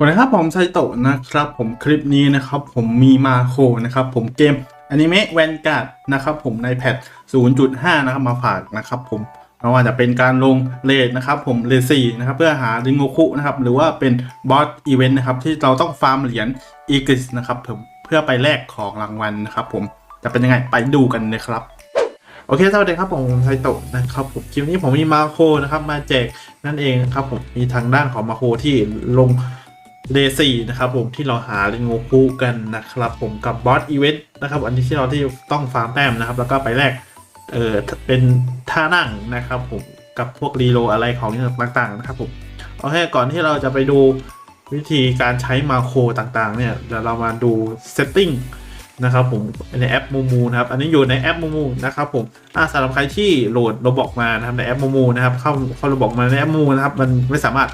สวัสดีครับผมไซโตะนะครับ ผมคลิปนี้นะครับ ผมมีมาโคนะครับ ผมเกมอนิเมะแวนการ์ดนะครับ ผมในแพท 0.5 นะครับมาฝากนะครับผมไม่ว่าจะเป็นการลงเลทนะครับผมเลสี่นะครับเพื่อหาริงโงคุนะครับหรือว่าเป็นบอสอีเวนต์นะครับที่เราต้องฟาร์มเหรียญอีกิสนะครับผมเพื่อไปแลกของรางวัลนะครับผมจะเป็นยังไงไปดูกันเลยครับโอเคสวัสดีครับผมไซโตะนะครับผมคลิปนี้ผมมีมาโคนะครับมาแจกนั่นเองนะครับผมมีทางด้านของมาโคที่ลง เดซี่นะครับผมที่เราหาลิงโงคูกันนะครับผมกับบอสอีเวนต์นะครับอันนี้ที่เราที่ต้องฟาร์มแต้มนะครับ แล้วก็ไปแลกเออเป็นท่านั่งนะครับผมกับพวกรีโลอะไรของต่างๆนะครับผมโอเคก่อนที่เราจะไปดูวิธีการใช้มาโครต่างๆเนี่ยเดี๋ยวเรามาดูเซตติ้งนะครับผมในแอปมูมูนะครับอันนี้อยู่ในแอปมูมูนะครับผมอ่าสำหรับใครที่โหลดโรบอกมานะครับในแอปมูมูนะครับเข้าเข้าโรบอกมาในแอปมูมูนะครับมันไม่สามารถ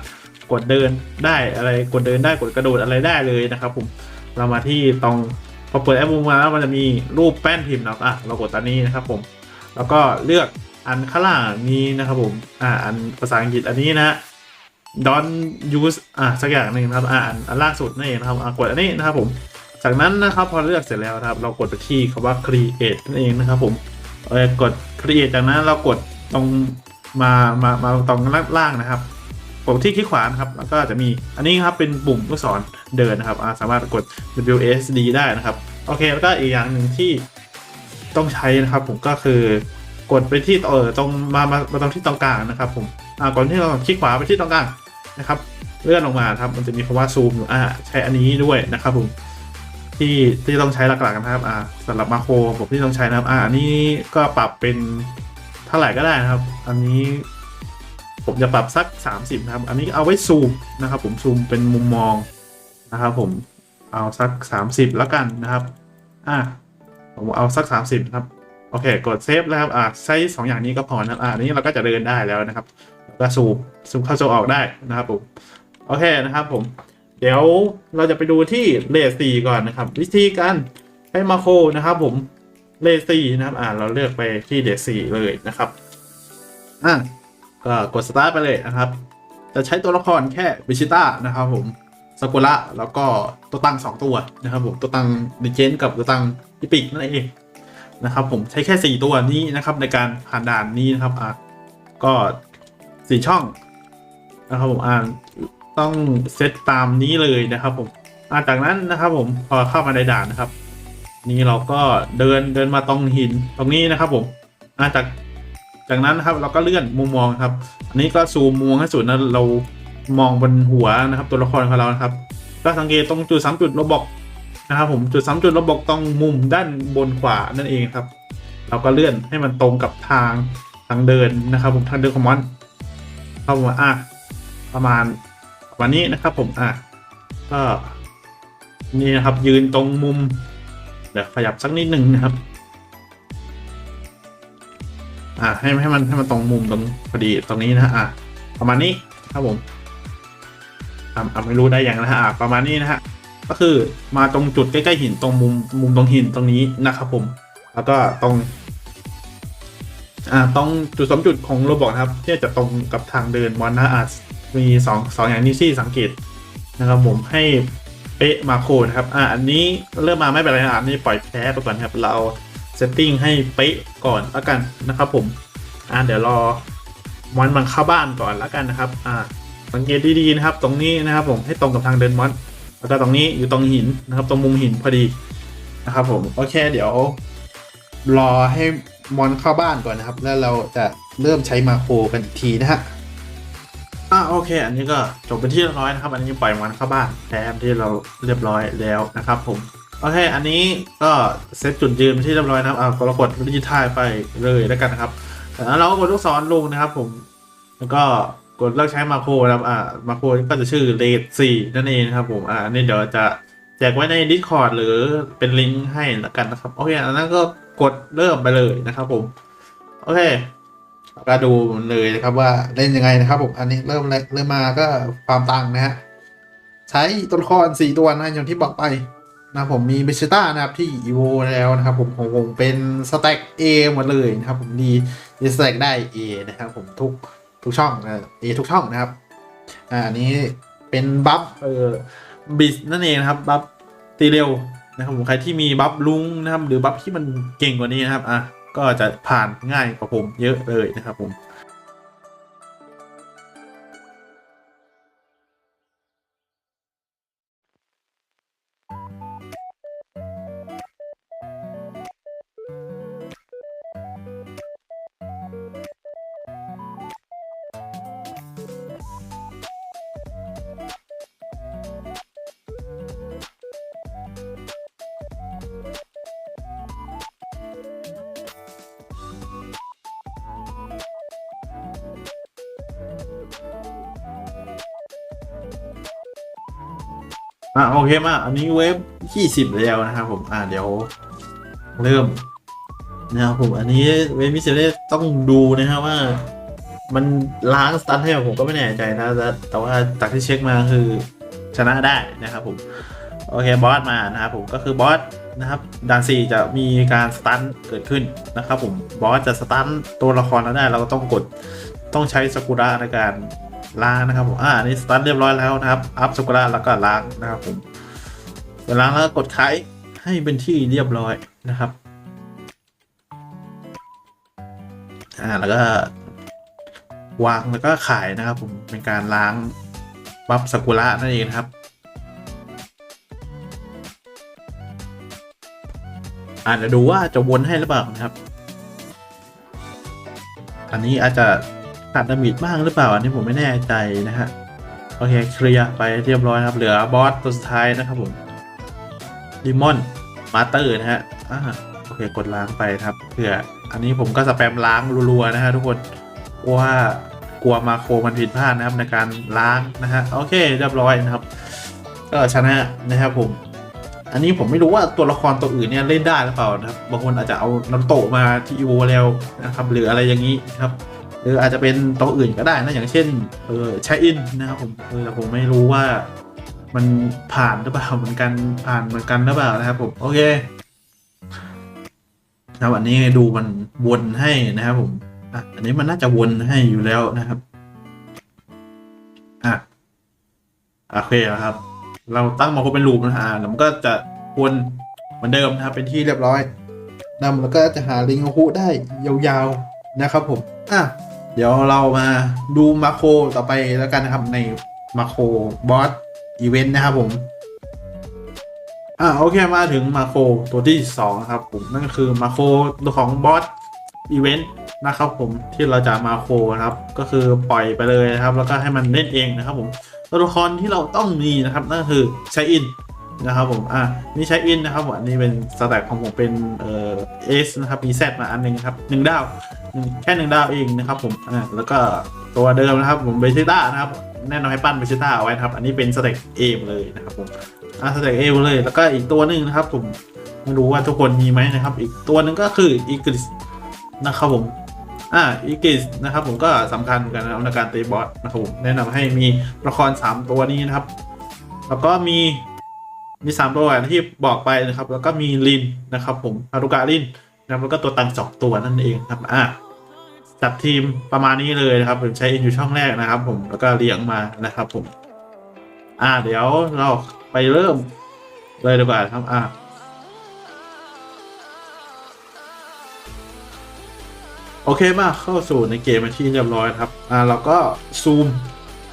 กดเดินได้อะไรกดเดินได้กดกระโดดอะไรได้เลยนะครับผมเรามาที่ตรงพอเปิดแอปมูมมาแล้วมันจะมีรูปแป้นพิมพ์นะครับอะเรากดตัวนี้นะครับผมแล้วก็เลือกอันข้างล่างนี้นะครับผมอ่าอันภาษาอังกฤษอันนี้นะ don't use อะสักอย่างหนึ่งนะครับอ่าอันล่าสุดนั่นเองนะครับอะกดอันนี้นะครับผมจากนั้นนะครับพอเลือกเสร็จแล้วนะครับ เรากดไปที่คำว่า create นั่นเองนะครับผมเออกด create จากนั้นเรากดตรงมามามาตรงล่างนะครับ กดที่คลิกขวานะครับแล้วก็จะมีอันนี้ครับเป็นปุ่มลูกศรเดินนะครับอาสามารถกด WSD ได้นะครับโอเคแล้วก็อีกอย่างหนึ่งที่ต้องใช้นะครับ ผมก็คือกดไปที่เออตรงมามามาตรงที่ตรงกลางนะครับ ผมอ่าก่อนที่เราคลิกขวาไปที่ตรงกลางนะครับ เลื่อนลงมาครับ มันจะมีคำว่าซูมอยู่อ่าใช้อันนี้ด้วยนะครับ ผมที่ที่ต้องใช้หลักๆนะครับอ่าสำหรับมาโครผมที่ต้องใช้นะครับอ่าอันนี้ก็ปรับเป็นเท่าไหร่ก็ได้นะครับ อันนี้ ผมจะปรับสัก 30นะครับ อันนี้เอาไว้ซูมนะครับ ผมซูมเป็นมุมมองนะครับ ผมเอาสัก 30แล้วกันนะครับ อ่าผมเอาสัก 30นะครับ โอเค กดเซฟแล้วครับ อ่าใช้สองอย่างนี้ก็พอนะอ่านี้เราก็จะเดินได้แล้วนะครับแล้วก็ซูมซูมเข้าซูมออกได้นะครับผมโอเคนะครับผม เดี๋ยวเราจะไปดูที่เลสี่ก่อนนะครับ วิธีการใช้มาโครนะครับผมเลสี่นะครับ อ่าเราเลือกไปที่เลสี่เลยนะครับ อะ ก็กดสตาร์ทไปเลยนะครับ จะใช้ตัวละครแค่วิชิต้านะครับผมซากุระแล้วก็ตัวตั้งสองตัวนะครับผมตัวตั้งดิเจนกับตัวตั้งอิปิกนั่นเองนะครับผมใช้แค่สี่ตัวนี้นะครับในการผ่านด่านนี้นะครับอะก็สี่ช่องนะครับผมอ่านต้องเซตตามนี้เลยนะครับผมอ่าจากนั้นนะครับผมพอเข้ามาในด่านนะครับ นี่เราก็เดินเดินมาตรงหินตรงนี้นะครับผมอ่าจาก จากนั้นนะครับเราก็เลื่อนมุมมองครับ อันนี้ก็ซูมมุมมองให้สุดนะเรามองบนหัวนะครับ ตัวละครของเรานะครับ ก็สังเกตตรงจุดสามจุดเรบอกนะครับผมจุดสามจุดเรบอกตรงมุมด้านบนขวานั่นเองครับ เราก็เลื่อนให้มันตรงกับทางทางเดินนะครับ ผมทางเดินของมันเข้ามาอะประมาณวันนี้นะครับ ผมอะก็นี่นะครับยืนตรงมุมเดี๋ยวขยับสักนิดหนึ่งนะครับ อะให้ให้มันให้มันตรงมุมตรงพอดีตรงนี้นะฮะอะประมาณนี้ครับผมอะไม่รู้ได้ยังนะฮะอะประมาณนี้นะฮะก็คือมาตรงจุดใกล้ๆหินตรงมุมมุมตรงหินตรงนี้นะครับผม แล้วก็ตรงอ่าตรงจุดสองจุดของโรบอทนะครับที่จะตรงกับทางเดินมอนนะอะมีสองสองอย่างนี้ที่สังเกตนะครับผมให้เป๊ะมาโคนะครับอ่าอันนี้เริ่มมาไม่เป็นไรนะอันนี้ปล่อยแพ้ไปก่อนครับเรา เซตติ้งให้เป๊ะก่อนแล้วกันนะครับผมอ่าเดี๋ยวรอมอนมันเข้าบ้านก่อนแล้วกันนะครับอ่าสังเกตดีๆนะครับ ตรงนี้นะครับผมให้ตรงกับทางเดินมอนแล้วก็ตรงนี้อยู่ตรงหินนะครับ ตรงมุมหินพอดีนะครับผมโอเคเดี๋ยว รอให้มอนเข้าบ้านก่อนนะครับ แล้วเราจะเริ่มใช้มาโครกันอีกทีนะฮะอะโอเค อันนี้ก็จบเป็นที่เรียบร้อยนะครับ อันนี้ปล่อยมอนเข้าบ้านแทนที่เราเรียบร้อยแล้วนะครับผม โอเค อันนี้ก็เซตจุดยืนที่เรียบร้อยนะครับอะเรากดดิจิทัลไปเลยแล้วกันนะครับจากนั้นเราก็กดลูกศรลงนะครับ ผม แล้วก็กดเลิกใช้มาโครนะครับ อ่า มาโครก็จะชื่อเลดสี่นั่นเองนะครับผม อ่าอันนี้เดี๋ยวจะแจกไว้ใน Discord หรือเป็นลิงก์ให้ละกันนะครับ โอเค อันนั้นก็กดเริ่มไปเลยนะครับผม โอเคก็ดูเลยนะครับว่าเล่นยังไงนะครับผม อันนี้เริ่มเลยเริ่มมาก็ความตังนะฮะ ใช้ตัวละครสี่ตัวนะอย่างที่บอกไป นะผมมีเบชิต้านะครับที่อีโวแล้วนะครับผมของวงเป็นสแต็ก A หมดเลยนะครับผมดีดีสแต็กได้ A นะครับผมทุกทุกช่องนะ A ทุกช่องนะครับอ่านี้เปเป็นบัฟเออบิสนั่นเองนะครับบัฟตีเร็วนะครับผมใครที่มีบัฟลุงนะครับหรือบัฟที่มันเก่งกว่านี้นะครับอะก็จะผ่านง่ายกว่าผมเยอะเลยนะครับผม อะโอเคมาอันนี้เว็บยี่สิบแล้วนะครับผมอะเดี๋ยวเริ่มนะครับผมอันนี้เว็บมิเซเลต้องดูนะครับว่า มันล้างสตันให้ผมก็ไม่แน่ใจนะแต่แต่ว่าจากที่เช็คมาคือชนะได้นะครับผมโอเคบอสมานะครับผมก็คือบอสนะครับด่านสี่จะมีการสตันเกิดขึ้นนะครับผมบอสจะสตันตัวละครเราได้ เราก็ต้องกดต้องใช้สกุระในการ ล้างนะครับผมอ่านนี้สตันเรียบร้อยแล้วนะครับ อัพสกุระแล้วก็ล้างนะครับผมเวลาแล้วกดขายให้เป็นที่เรียบร้อยนะครับ อ่าแล้วก็ วางแล้วก็ขายนะครับ ผมเป็นการล้างบัฟสกุระนั่นเองครับอาจจะดูว่าจะวนให้หรือเปล่านะครับ อันนี้อาจจะ ขาดดามิดบ้างหรือเปล่าอันนี้ผมไม่แน่ใจนะฮะโอเคเคลียร์ไปเรียบร้อยครับเหลือบอสตัวสุดท้ายนะครับผมดิมอนมาเตอร์นะฮะอ่าโอเคกดล้างไปครับเพื่ออันนี้ผมก็สแปมล้างรัวๆนะฮะทุกคนว่ากลัวมาโครมันผิดพลาดนะครับในการล้างนะฮะโอเคเรียบร้อยนะครับก็ชนะนะครับผม อันนี้ผมไม่รู้ว่าตัวละครตัวอื่นเนี่ยเล่นได้หรือเปล่านะครับบางคนอาจจะเอาน้ำโตะมาที่อีโวแล้วนะครับหรืออะไรอย่างนี้นะครับ หรืออาจจะเป็นตัวอื่นก็ได้นะ อย่างเช่น เออชอินนะครับผมเออแต่ผมไม่รู้ว่ามันผ่านหรือเปล่าเหมือนกันผ่านเหมือนกันหรือเปล่านะครับผมโอเคนะครับอันนี้ดูมันวนให้นะครับผมอะอันนี้มันน่าจะวนให้อยู่แล้วนะครับอะโอเคครับ เราตั้งมาครบเป็นลูปนะฮะแล้วมันก็จะวนเหมือนเดิมนะครับ เป็นที่เรียบร้อยนำแล้วก็จะหาลิงคูได้ยาวๆนะครับผมอะ เดี๋ยวเรามาดูมาโครต่อไปแล้วกันนะครับในมาโครบอสอีเวนต์นะครับผม อะโอเคมาถึงมาโครตัวที่2นะครับผมนั่นก็คือมาโครตัวของบอสอีเวนต์นะครับผมที่เราจะมาโครนะครับก็คือปล่อยไปเลยนะครับ แล้วก็ให้มันเล่นเองนะครับผมตัวละครที่เราต้องมีนะครับนั่นคือใช้อินนะครับผม อะ นี่ใช้อินนะครับผมอันนี้เป็นสแต็กของผมเป็นเอ่อเอสนะครับ มีแซดมาอันหนึงครับหนึ่งดาว แค่หนึ่งดาวเองนะครับผมอะแล้วก็ตัวเดิมนะครับผมเบชิต้านะครับแน่นอนให้ปั้นเบชิต้าเอาไว้นะครับ อันนี้เป็นสแต็กเอเลยนะครับผมอะสแต็กเอเลยแล้วก็อีกตัวหนึ่งนะครับผมไม่รู้ว่าทุกคนมีไหมนะครับ อีกตัวหนึ่งก็คืออีกริสนะครับผมอ่าอีกิสนะครับผมก็สำคัญเหมือนกันนะครับในการตีบอสนะครับผมแนะนำให้มีละคร3ตัวนี้นะครับ แล้วก็มีมีสามตัวอย่างที่บอกไปนะครับ แล้วก็มีลินนะครับ ผมฮารุกะลินนะครับแล้วก็ตัวตังสองตัวนั่นเองครับอ่า จัดทีมประมาณนี้เลยนะครับผมใช้เอ็นอยู่ช่องแรกนะครับ ผมแล้วก็เลี้ยงมานะครับ ผม อ่า เดี๋ยวเราไปเริ่มเลยดีกว่าครับ อ่าโอเคมาเข้าสู่ในเกมเป็นที่เรียบร้อยครับ อ่าเราก็ซูม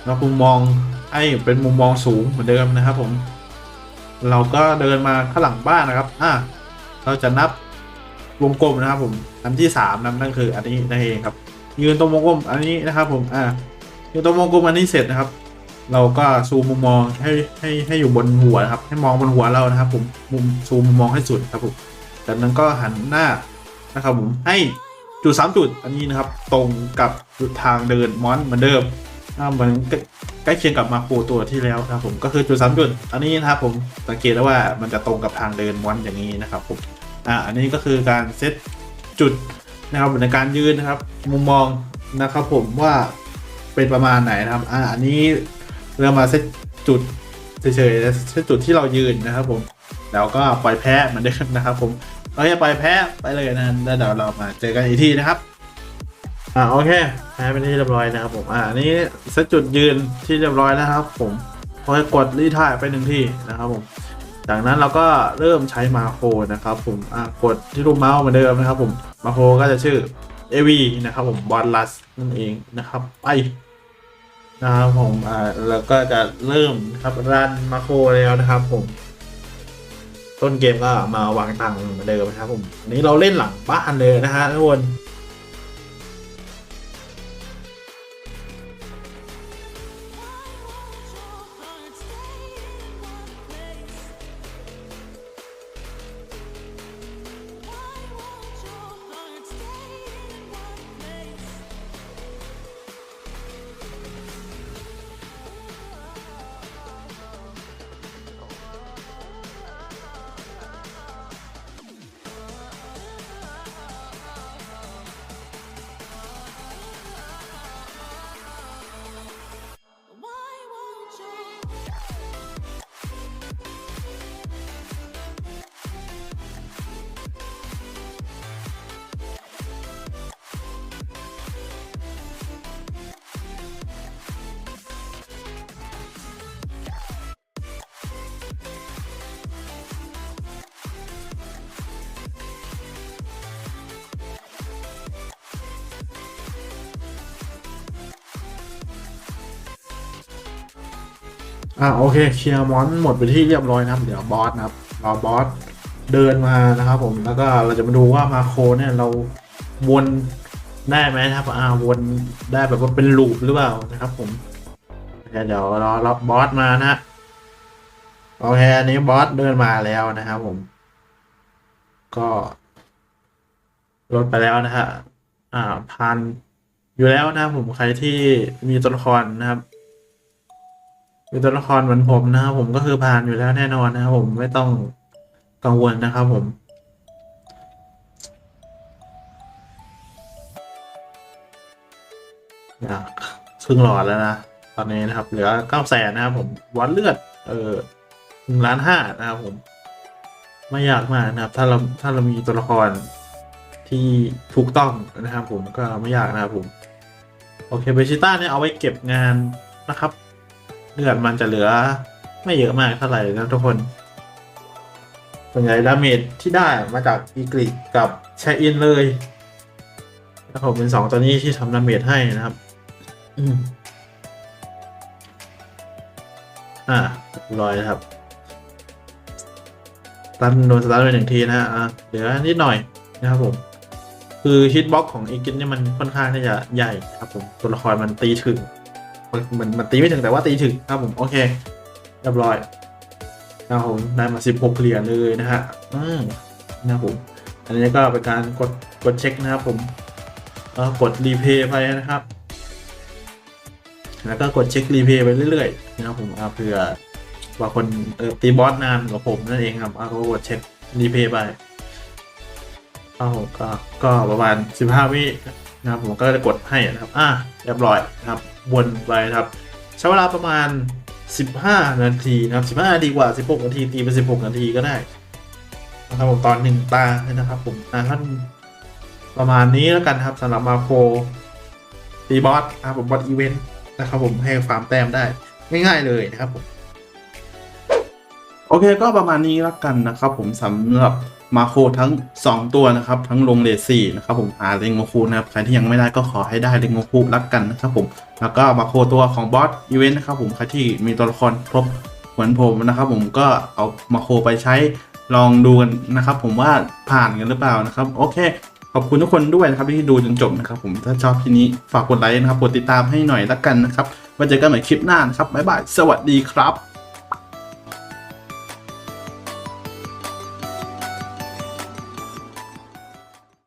นะมุมมองให้เป็นมุมมองสูงเหมือนเดิมนะครับ ผม เราก็เดินมาข้างหลังบ้านนะครับ อ่าเราจะนับ วงกลมนะครับผมอันที่สามนั่นนั่นคืออันนี้นั่นเองครับ ยืนตรงวงกลมอันนี้นะครับผมอ่ายืนตรงวงกลมอันนี้เสร็จนะครับ เราก็ซูมมุมมองให้ให้ให้อยู่บนหัวนะครับ ให้มองบนหัวเรานะครับ ผมมุมซูมมุมมองให้สุดครับผมจากนั้นก็หันหน้านะครับผมให้จุดสามจุดอันนี้นะครับ ตรงกับจุดทางเดินมอนเหมือนเดิมอ่าเหมือนใกล้เคียงกับมาโครตัวที่แล้วนะครับผมก็คือจุดสามจุดอันนี้นะครับผมสังเกตได้ว่ามันจะตรงกับทางเดินมอนอย่างนี้นะครับผม อ่าอันนี้ก็คือการเซตจุดนะครับในการยืนนะครับ มุมมองนะครับผมว่าเป็นประมาณไหนนะครับอ่าอันนี้เรามาเซตจุดเฉยๆเซตจุดที่เรายืนนะครับผมแล้วก็ปล่อยแพ้เหมือนเดิมนะครับ ผมโอเคปล่อยแพ้ไปเลยนะแล้วเดี๋ยวเรามาเจอกันอีกทีนะครับอ่าโอเคแพ้เป็นที่เรียบร้อยนะครับผมอ่าอันนี้เซตจุดยืนที่เรียบร้อยแล้วครับ ผมอกดรีทายไปหนึ่งที่นะครับผม จากนั้นเราก็เริ่มใช้มาโครนะครับ ผมอะกดที่รูปเมาส์เหมือนเดิมนะครับ ผมมาโครก็จะชื่อ AV นะครับผมบอลลัสนั่นเองนะครับไปนะครับผมอ่าแล้วก็จะเริ่มครับรันมาโครแล้วนะครับผม ต้นเกมก็มาวางตังค์เหมือนเดิมนะครับผมอันนี้เราเล่นหลังบ้านเลยนะฮะทุกคน อ่าโอเคเคลียร์มอนหมดไปที่เรียบร้อยนะครับ เดี๋ยวบอสนะครับรอบอสเดินมานะครับผมแล้วก็เราจะมาดูว่ามาโคเนี่ยเราวนได้ไหมนะครับอ่าวนได้แบบว่าเป็นลูปหรือเปล่านะครับผมเดี๋ยวเดี๋ยวรอรับบอสมานะฮะโอเคอันนี้บอสเดินมาแล้วนะครับผม ก็ลดไปแล้วนะฮะอ่าพันอยู่แล้วนะครับผมใครที่มีตัวละครนะครับ มีตัวละครเหมือนผมนะครับผมก็คือผ่านอยู่แล้วแน่นอนนะครับผมไม่ต้องกังวลนะครับผมอยากครึ่งหลอดแล้วนะตอนนี้นะครับ เหลือเก้าแสนนะครับผมวัดเลือด เออหนึ่งล้านห้านะครับผม ไม่ยากมากนะครับ ถ้าเราถ้าเรามีตัวละครที่ถูกต้องนะครับผมก็ไม่ยากนะครับผม โอเคเบชิต้าเนี่ยเอาไว้เก็บงานนะครับ เลือดมันจะเหลือ ไม่เยอะมากเท่าไหร่นะทุกคน ส่วนใหญ่ดาเมจที่ได้มาจากอีกริกกับแชอินเลยนะครับผมเป็นสองตัวนี้ที่ทำดาเมจให้นะครับอ่าเรียบร้อยนะครับตันโดนสตาร์ทไปหนึ่งทีนะฮะเหลือนิดหน่อยนะครับผม คือฮิตบ็อกของอีกินเนี่ยมันค่อนข้างที่จะใหญ่ครับผม ตัวละครมันตีถึง มันมันมันตีไม่ถึงแต่ว่าตีถึงครับผมโอเคเรียบร้อยนะครับผมได้มา 16เหรียญเลยนะฮะอืมนะครับผมอันนี้ก็เป็นการกดกดเช็คนะครับผมแล้วกดรีเพย์ไปนะครับ แล้วก็กดเช็ครีเพย์ไปเรื่อยๆนะครับผมเผื่อว่าคนเออตีบอสนานกว่าผมนั่นเองครับอ่าก็กดเช็ครีเพย์ไปเอาก็ก็ประมาณ 15 วินะครับผมก็จะกดให้นะครับ อ่าเรียบร้อยนะครับ วนไปนะครับใช้เวลาประมาณ 15 นาทีนะครับ 15 นาทีกว่า 16 นาทีตีไป 16 นาทีก็ได้นะครับผมตอนหนึ่งตานะครับผมอ่าท่านประมาณนี้แล้วกันครับสำหรับมาโครตีบอสนะครับผมบอสอีเวนต์นะครับผมให้ฟาร์มแต้มได้ง่ายๆเลยนะครับผม โอเคก็ประมาณนี้แล้วกันนะครับผมสำหรับ มาโคทั้ง 2 ตัวนะครับ ทั้งลงเลสี่นะครับผมหาเรงโงคูนะครับใครที่ยังไม่ได้ก็ขอให้ได้เรงโงคูรักกันนะครับผมแล้วก็มาโคตัวของบอสอีเวนต์นะครับผมใครที่มีตัวละครครบเหมือนผมนะครับ ผมก็เอามาโคไปใช้ลองดูกันนะครับ ผมว่าผ่านกันหรือเปล่านะครับ โอเค ขอบคุณทุกคนด้วยนะครับที่ดูจนจบนะครับ ผมถ้าชอบที่นี้ฝากกดไลค์นะครับกดติดตามให้หน่อยละกันนะครับไว้เจอกันใหม่คลิปหน้านะครับบ๊ายบายสวัสดีครับ